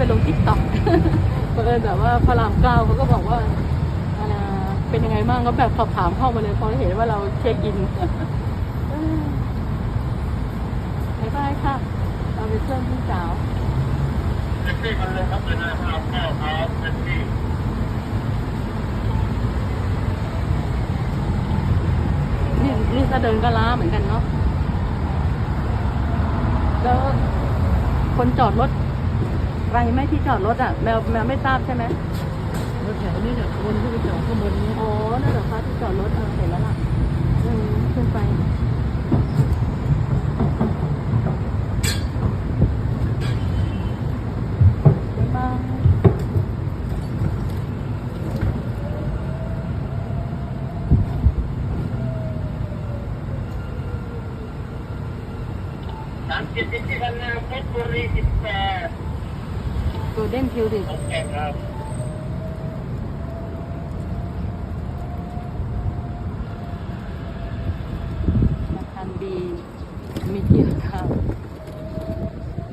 ปลงทิกตอกเพราะแบบว่าพระรามเก้าเขาก็บอกว่าเป็นยังไงบ้างก็แบบสอบถามเข้ามาเลยพอเห็นว่าเราเช็คอินบ๊ายบายค่ะ เราเป็นเพื่อนพี่สาวแท็กซี่มันเลยครับเป็นอะไรครับเก้าครับแท็กซี่นี่นี่ก็เดินก็ล้าเหมือนกันเนาะ แล้วคนจอดรถ ไรไหมที่จอดรถอะแมวแมวไม่ทราบใช่ไหมรถแถวนี้เนี่ยคนที่ไปจอดข้างบนนี้โอ้นั่นเหรอคะที่จอดรถเออเห็นแล้วล่ะอืมขึ้นไปบ๊ายบายสามสิบที่กันนะเพชรบุรีสิบแปด ตัวเด่นคิวดิโอเคครับอาคารบีมีเทียนข้าว